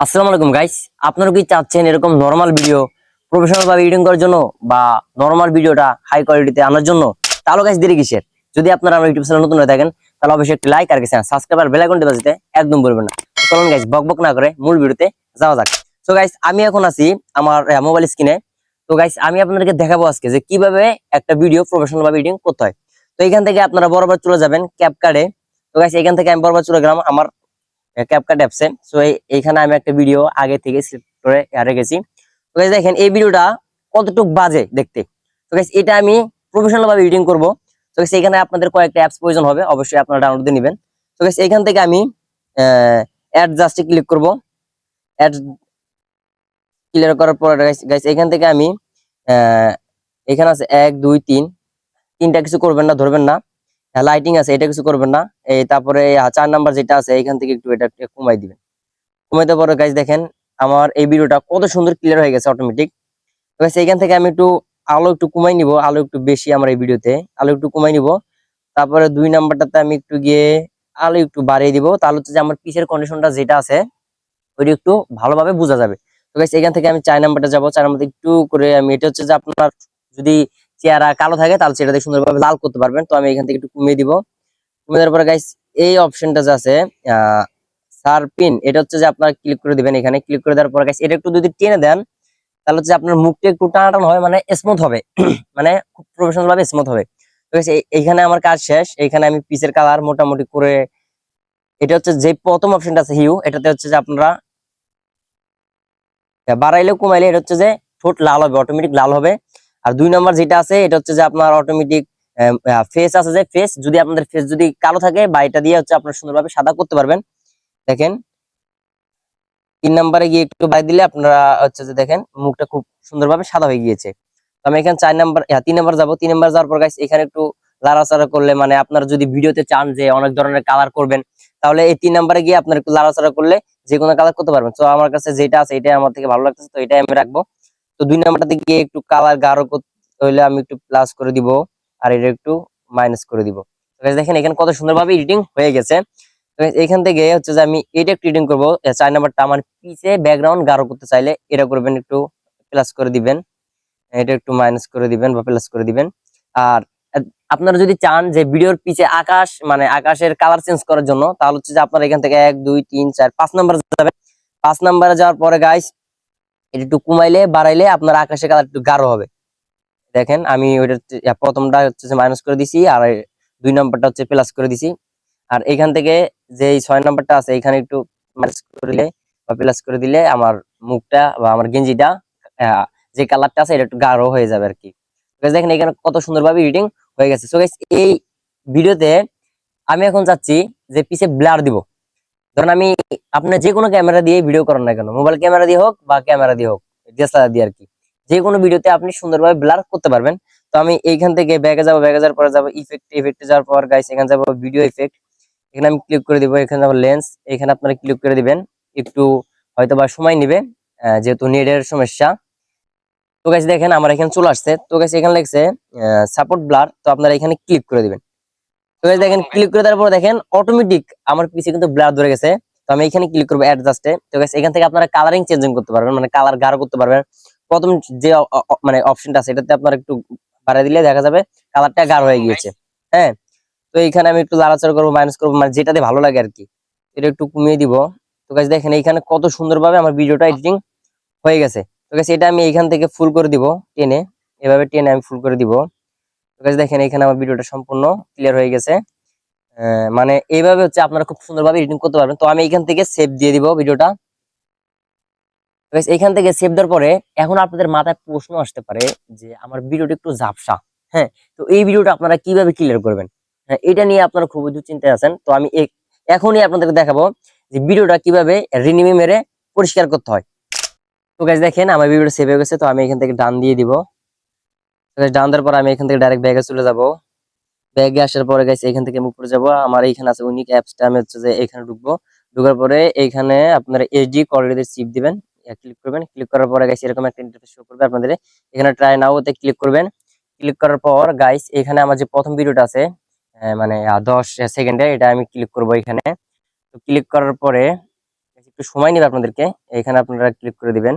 আসসালামু আলাইকুম গাইস আপনারা কি চাচ্ছেন এরকম নরমাল ভিডিও প্রফেশনাল ভাবে এডিটিং করার জন্য বা নরমাল ভিডিওটা হাই কোয়ালিটিতে আনার জন্য? তাহলে গাইস দেরি কিসের? যদি আপনারা আমার ইউটিউব চ্যানেল নতুন হয়ে থাকেন, তাহলে অবশ্যই একটি লাইক আর কিছু সাবস্ক্রাইব আর বেল আইকনটি বাজিতে একদম বলবেন না। তো চলুন গাইস বক বক না করে মূল ভিডিওতে যাওয়া যাক। সো গাইস আমি এখন আছি আমার মোবাইল স্ক্রিনে তো গাইস আমি আপনাদেরকে দেখাবো আজকে যে কীভাবে একটা ভিডিও প্রফেশনাল ভাবে এডিটিং করতে হয়। তো এখান থেকে আপনারা বরাবর চলে যাবেন ক্যাপকার্ডে তো গাইস এখান থেকে আমি বরাবর চলে গেলাম আমার ক্যাপকাট অ্যাপসে সো এইখানে আমি একটা ভিডিও আগে থেকে সেভ করে রেখেছি। তো দেখেন, এই ভিডিওটা কতটুকু বাজে দেখতে? তো এটা আমি প্রফেশনাল ভাবে এডিটিং করব। তো এখানে আপনাদের কয়েকটা অ্যাপস প্রয়োজন হবে, অবশ্যই আপনারা ডাউনলোড দিয়ে নেবেন। তো এখান থেকে আমি অ্যাড জাস্টে ক্লিক করব। অ্যাড ক্লিয়ার করার পর গাইস এখান থেকে আমি এখানে আছে এক, দুই, তিন। তিনটা কিছু করবেন না, ধরবেন না। লাইটিং আছে, এটা কিছু করবেন না। এই তারপরে চার নাম্বার যেটা আছে এখান থেকে একটু এটা কমাই দিবেন। কমাইতে পরে গাইজ দেখেন, আমার এই ভিডিওটা কত সুন্দর ক্লিয়ার হয়ে গেছে অটোমেটিক এইখান থেকে আমি একটু আলো একটু কমাই নিব, আলো একটু বেশি আমার এই ভিডিওতে। আলো একটু কমাই নিব। তারপরে দুই নাম্বারটাতে আমি একটু গিয়ে আলো একটু বাড়িয়ে দিব। তাহলে হচ্ছে যে আমার পিসের কন্ডিশনটা যেটা আছে, ওইটা একটু ভালোভাবে বোঝা যাবে। তো গাইস এখান থেকে আমি চার নাম্বারটা যাব। চার নাম্বার একটু করে আমি, এটা হচ্ছে যে আপনার যদি চেহারা কালো থাকে তাহলে সেটাতে সুন্দরভাবে লাল করতে পারবেন। তো আমি এখান থেকে একটু কমিয়ে দিব। কমিয়ে দেওয়ার পরে গাইস এই অপশনটা যে আছে সার পিন এটা হচ্ছে যে আপনার ক্লিক করে দিবেন এখানে। ক্লিক করে দেওয়ার পরে গাইস এটা একটু যদি টেনে দেন তাহলে হচ্ছে আপনার মুখটা একটু টানাটান হয় মানে স্মুথ হবে। মানে খুব প্রফেশনাল ভাবে স্মুথ হবে। তো guys, এইখানে আমার কাজ শেষ। এইখানে আমি পিসের কালার মোটামুটি করে এটা হচ্ছে যে প্রথম অপশনটা আছে হিউ এটাতে হচ্ছে যে আপনারা বাড়াইলে কমাইলে এটা হচ্ছে যে ঠোঁট লাল হবে অটোমেটিক লাল হবে। আর দুই নম্বর যেটা আছে, এটা হচ্ছে যে আপনার অটোমেটিক ফেস আছে যে ফেস যদি আপনাদের ফেস যদি কালো থাকে, বা এটা দিয়ে হচ্ছে আপনার সুন্দরভাবে সাদা করতে পারবেন। দেখেন, তিন নম্বরে গিয়ে একটু বাই দিলে আপনারা হচ্ছে যে দেখেন, মুখটা খুব সুন্দরভাবে সাদা হয়ে গিয়েছে। তো আমি এখানে চার নাম্বার তিন নাম্বার যাব। তিন নাম্বার যাওয়ার পর গাইস এখানে একটু লাড়াচাড়া করলে মানে আপনারা যদি ভিডিওতে চান যে অনেক ধরনের কালার করবেন, তাহলে এই তিন নাম্বারে গিয়ে আপনার একটু লাড়াচাড়া করলে যে কোনো কালার করতে পারবেন। তো আমার কাছে যেটা আছে, এটাই আমার থেকে ভালো লাগতেছে, তো এটাই আমি রাখব। তো দুই নাম্বারটাতে গিয়ে একটু কালার গাঢ় করতে হইলে আমি একটু প্লাস করে দিব আর এটা একটু মাইনাস করে দিব। দেখেন এখানে কত সুন্দরভাবে এডিটিং হয়ে গেছে। এখান থেকে হচ্ছে যে আমি এটা একটু এডিটিং করব। চার নাম্বারটা আমার পিছে ব্যাকগ্রাউন্ড গাঢ় করতে চাইলে এটা করবেন একটু প্লাস করে দিবেন। এটা একটু মাইনাস করে দিবেন বা প্লাস করে দিবেন। আর আপনারা যদি চান যে ভিডিওর পিছে আকাশ মানে আকাশের কালার চেঞ্জ করার জন্য, তাহলে হচ্ছে যে আপনারা এখান থেকে এক, দুই, তিন, চার, পাঁচ নাম্বার যাবেন। পাঁচ নাম্বারে যাওয়ার পরে গাইস এটা একটু কমাইলে, বাড়াইলে আপনার আকাশের কালার একটু গাঢ় হবে। দেখেন, আমি ওইটা প্রথমটা হচ্ছে মাইনাস করে দিছি, আর দুই নম্বরটা হচ্ছে প্লাস করে দিছি। আর এখান থেকে যে ছয় নম্বরটা আছে, এখানে একটু মাইনাস করে দিলে বা প্লাস করে দিলে আমার মুখটা বা আমার গেঞ্জিটা যে কালারটা আছে, এটা একটু গাঢ় হয়ে যাবে আর কি দেখেন, এখানে কত সুন্দরভাবে এডিটিং হয়ে গেছে। সো এই ভিডিওতে আমি এখন চাচ্ছি যে পিছে ব্লার দিব। ধরেন আমি আপনার যে কোনো ক্যামেরা দিয়ে ভিডিও করেন না কেন? মোবাইল ক্যামেরা দিয়ে হোক বা ক্যামেরা দিয়ে হোক ডিএসএলআর দিয়ে আর কি। যে কোনো ভিডিওতে আপনি সুন্দরভাবে ব্লার করতে পারবেন। তো আমি এইখান থেকে ব্যাগে যাব ব্যাগে যাওয়ার পরে যাব ইফেক্ট ইফেক্টে যাওয়ার পর গাইস এখানে যাব ভিডিও ইফেক্ট এখানে আমি ক্লিক করে দিব, এখানে যাব লেন্স এখানে আপনারা ক্লিক করে দিবেন। একটু হয়তো বা সময় নেবে যেহেতু নেটের সমস্যা। তো গাইস দেখেন আমার এখানে চলে আসছে। তো গাইস এখানে লেগছে সাপোর্ট ব্লার তো আপনারা এখানে ক্লিক করে দিবেন। দেখেন ক্লিক করে দেওয়ার পর দেখেন অটোমেটিক আমার পিছে কিন্তু ব্লার ধরে গেছে। তো আমি এখানে ক্লিক করব অ্যাডজাস্টে তো এখান থেকে আপনারা কালারিং চেঞ্জিং করতে পারবেন মানে কালার গাঢ় করতে পারবেন। প্রথম যে মানে অপশনটা আছে এটাতে আপনারা একটু বাড়াই দিলে দেখা যাবে কালারটা গাঢ় হয়ে গিয়েছে। হ্যাঁ? তো এখানে আমি একটু লাড়াচাড়া করব মাইনাস করব মানে যেটাতে ভালো লাগে আর কি। এটা একটু কমিয়ে দিব। তো গাছ দেখেন এইখানে কত সুন্দরভাবে আমার ভিডিওটা এডিটিং হয়ে গেছে। তো গাছ এটা আমি এখান থেকে ফুল করে দিব টেনে। এভাবে টেনে আমি ফুল করে দিব। দেখেন এখানে আমার ভিডিওটা সম্পূর্ণ ক্লিয়ার হয়ে গেছে। মানে এইভাবে হচ্ছে আপনারা খুব সুন্দরভাবে এডিটিং করতে পারবেন। তো আমি এখান থেকে সেভ দিয়ে দিব ভিডিওটা এখান থেকে সেভ দেওয়ার পরে এখন আপনাদের মাথায় প্রশ্ন আসতে পারে যে আমার ভিডিওটা একটু ঝাপসা হ্যাঁ? তো এই ভিডিওটা আপনারা কীভাবে ক্লিয়ার করবেন? হ্যাঁ এটা নিয়ে আপনারা খুবই দুশ্চিন্তায় আছেন। তো আমি এখনই আপনাদেরকে দেখাবো যে ভিডিওটা কীভাবে রিনিমি মেরে পরিষ্কার করতে হয়। তো গাইজ দেখেন আমার ভিডিওটা সেভ হয়ে গেছে। তো আমি এখান থেকে ডান দিয়ে দিব। ডান দেওয়ার পর আমি এখান থেকে ডাইরেক্ট ব্যাগে চলে যাব। ব্যাগে আসার পরে গাইস এখান থেকে আমি উপরে যাব। আমার এইখানে আছে উইনিক অ্যাপসটা আমি হচ্ছে যে এখানে ঢুকবো। ঢোকার পরে এইখানে আপনারা এইচডি কোয়ালিটিতে চিপ দিবেন। ক্লিক করবেন। ক্লিক করার পরে গাইস এরকম একটা ইন্টারফেস শো করবে আপনাদের। এখানে ট্রাই নাও তে ক্লিক করবেন। ক্লিক করার পর গাইস এখানে আমার যে প্রথম ভিডিওটা আছে মানে দশ সেকেন্ডে এটা আমি ক্লিক করব এখানে। তো ক্লিক করার পরে একটু সময় নেবে আপনাদেরকে। এখানে আপনারা ক্লিক করে দিবেন।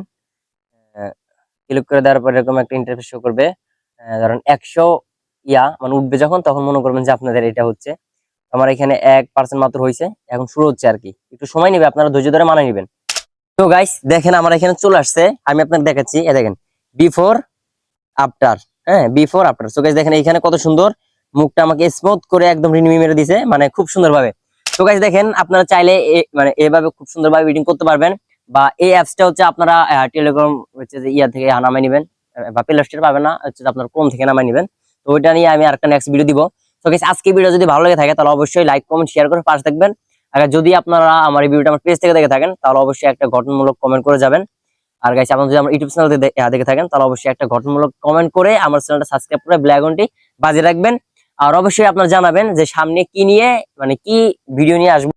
ক্লিক করে দেওয়ার পর এরকম একটা ইন্টারফেস শো করবে। ধরেন একশো ইয়া মানে উঠবে যখন, তখন মনে করবেন যে আপনাদের এটা হচ্ছে। আমার এখানে এক পার্সেন্ট মাত্র হয়েছে এখন শুরু হচ্ছে আর কি। একটু সময় নেবে, আপনারা ধৈর্য ধরে মানিয়ে নেবেন। তো গাইস দেখেন আমার এখানে চলে আসছে, আমি আপনাকে দেখাচ্ছি এ দেখেন বিফোর আফটার হ্যাঁ বিফোর আফটার সো গাইস দেখেন এখানে কত সুন্দর, মুখটা আমাকে স্মুথ করে একদম রিনিমি মেরে দিছে মানে খুব সুন্দর ভাবে তো গাইস দেখেন, আপনারা চাইলে মানে এভাবে খুব সুন্দরভাবে এডিটিং করতে পারবেন, বা এই অ্যাপসটা হচ্ছে আপনারা টেলিগ্রাম হচ্ছে যে ইয়া থেকে নামাই নেবেন। বা প্লে স্টোরে পাবেন না, হচ্ছে আপনার ক্রোম থেকে নামাই নেবেন। তো ওইটা নিয়ে আমি আরেকটা নেক্সট ভিডিও দিব। তো গাইস আজকে ভিডিও যদি ভালো লেগে থাকে, তাহলে অবশ্যই লাইক কমেন্ট শেয়ার করে পাশে থাকবেন। আর যদি আপনারা আমার এই ভিডিওটা আমার পেজ থেকে দেখে থাকেন, তাহলে অবশ্যই একটা গঠনমূলক কমেন্ট করে যাবেন। আর গাইস আপনারা যদি আমার ইউটিউব চ্যানেল দেখে থাকেন, তাহলে অবশ্যই একটা গঠনমূলক কমেন্ট করে আমার চ্যানেলটা সাবস্ক্রাইব করে ব্ল্যাক ঘন্টি বাজিয়ে রাখবেন। আর অবশ্যই আপনারা জানাবেন যে সামনে কি নিয়ে মানে কি ভিডিও নিয়ে আসব।